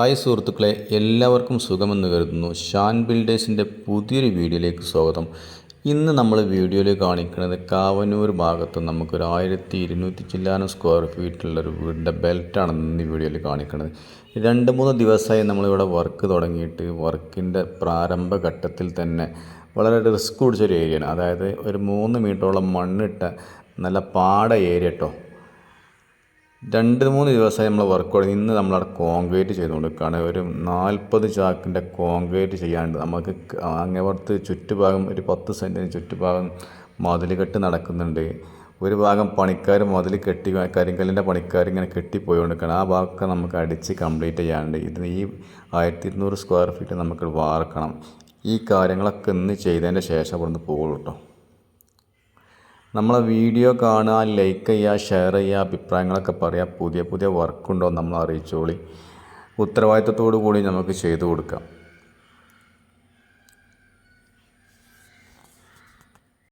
Hi സുഹൃത്തുക്കളെ എല്ലാവർക്കും സുഖമെന്ന് കരുതുന്നു. ഷാൻ ബിൽഡേഴ്സിന്റെ പുതിയൊരു വീഡിയോയിലേക്ക് സ്വാഗതം. ഇന്ന് നമ്മൾ വീഡിയോയിൽ കാണിക്കുന്നത് കാവനൂർ ഭാഗത്ത് നമുക്കൊരു ആയിരത്തി ഇരുന്നൂറ്റി ചില്ലാനം സ്ക്വയർ ഫീറ്റുള്ളൊരു വീടിന്റെ ബെൽറ്റാണ് ഇന്ന് വീഡിയോയിൽ കാണിക്കുന്നത്. രണ്ട് മൂന്ന് ദിവസമായി നമ്മളിവിടെ വർക്ക് തുടങ്ങിയിട്ട് വർക്കിന്റെ പ്രാരംഭ ഘട്ടത്തിൽ തന്നെ വളരെ റിസ്ക് പിടിച്ചൊരു ഏരിയയാണ്. അതായത് ഒരു മൂന്ന് മീറ്ററോളം മണ്ണിട്ട നല്ല പാട ഏരിയ കേട്ടോ രണ്ട് മൂന്ന് ദിവസമായി നമ്മൾ വർക്ക് ഇന്ന് നമ്മളവിടെ കോൺക്രീറ്റ് ചെയ്തുകൊണ്ടിരിക്കുകയാണ്. ഒരു നാൽപ്പത് ചാക്കിന്റെ കോൺക്രീറ്റ് ചെയ്യാണ്ട് നമുക്ക് അങ്ങേപ്പുറത്ത് ചുറ്റുഭാഗം ഒരു പത്ത് സെന്റിന് ചുറ്റുഭാഗം മതിൽ കെട്ട് നടക്കുന്നുണ്ട്. ഒരു ഭാഗം പണിക്കാർ മതിൽ കെട്ടി കരിങ്കല്ലിന്റെ പണിക്കാർ ഇങ്ങനെ കെട്ടിപ്പോയിക്കൊണ്ടിരിക്കുകയാണ്. ആ ഭാഗമൊക്കെ നമുക്ക് അടിച്ച് കംപ്ലീറ്റ് ചെയ്യാണ്ട് ഇത് ഈ ആയിരത്തി ഇരുന്നൂറ് സ്ക്വയർ ഫീറ്റ് നമുക്ക് വാർക്കണം. ഈ കാര്യങ്ങളൊക്കെ ഇന്ന് ചെയ്തതിന്റെ ശേഷം ഇവിടുന്ന് പോകുള്ളൂ കേട്ടോ നമ്മളെ വീഡിയോ കാണുക ലൈക്ക് ചെയ്യുക ഷെയർ ചെയ്യുക അഭിപ്രായങ്ങളൊക്കെ പറയുക പുതിയ പുതിയ വർക്കുണ്ടോ നമ്മൾ അറിയിച്ചോളി. ഉത്തരവാദിത്തത്തോടു കൂടി നമുക്ക് ചെയ്തു കൊടുക്കാം.